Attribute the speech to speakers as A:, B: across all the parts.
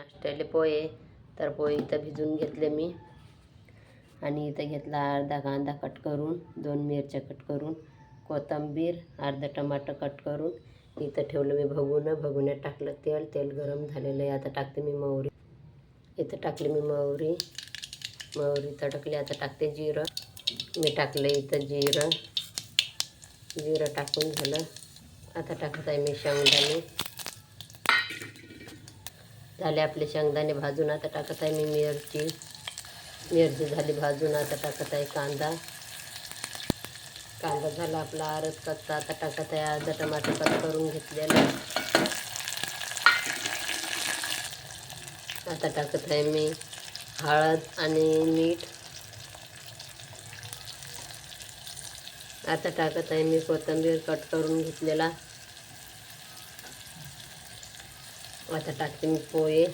A: नाश्त्याले पोहे. तर पोहे इथं भिजून घेतले मी. आणि इथं घेतला अर्धा कांदा कट करून दोन मिरच्या कट करून कोथिंबीर अर्धा टमाटर कट करून. इथं ठेवलं मी भगुनं. भगुण्यात टाकलं तेल. तेल गरम झालेलं आहे. आता टाकते मी मोहरी इथं टाकली मी मोहरी मोहरी तडकली. आता टाकते जिरं. मी टाकलं इथं जिरं. जिरं टाकून झालं. आता टाकत आहे मी शेंगदाणे झाले आपले शेंगदाणे भाजून. आता टाकत आहे मी मिरची. मिरची झाली भाजून. आता टाकत आहे कांदा. कांदा झाला आपला आरस कच्चा. आता टाकत आहे अर्धा टमाटर कट करून घेतलेला. आता टाकत आहे मी हळद आणि मीठ. आता टाकत आहे मी कोथिंबीर कट करून घेतलेला. आता टाकते मी पोहे.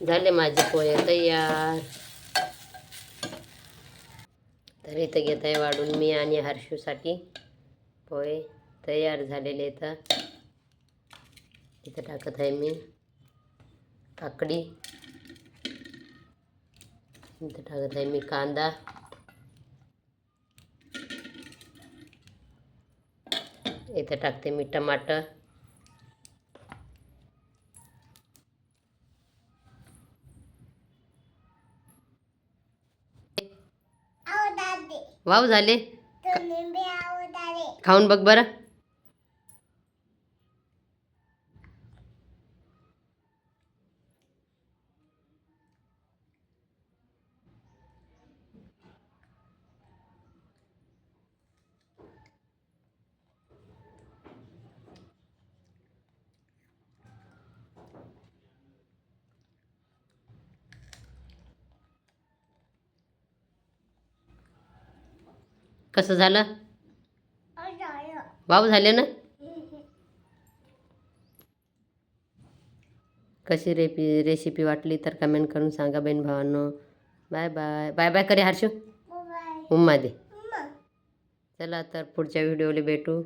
A: झाले माझे पोहे तयार. तर इथं घेत आहे वाढून मी आणि हर्षूसाठी पोहे तयार झालेले तर इथं टाकत आहे मी काकडी इथं टाकत आहे मी कांदा. इथं टाकते मी टमाटर. वाव झाले. खाऊन बघ बरं. कसं झालं? वाव झाले ना? कशी रेपी रेसिपी वाटली तर कमेंट करून सांगा बहीण भावांनो. बाय बाय बाय बाय करे हर्षू. उम्मा दे. चला तर पुढच्या व्हिडिओला भेटू.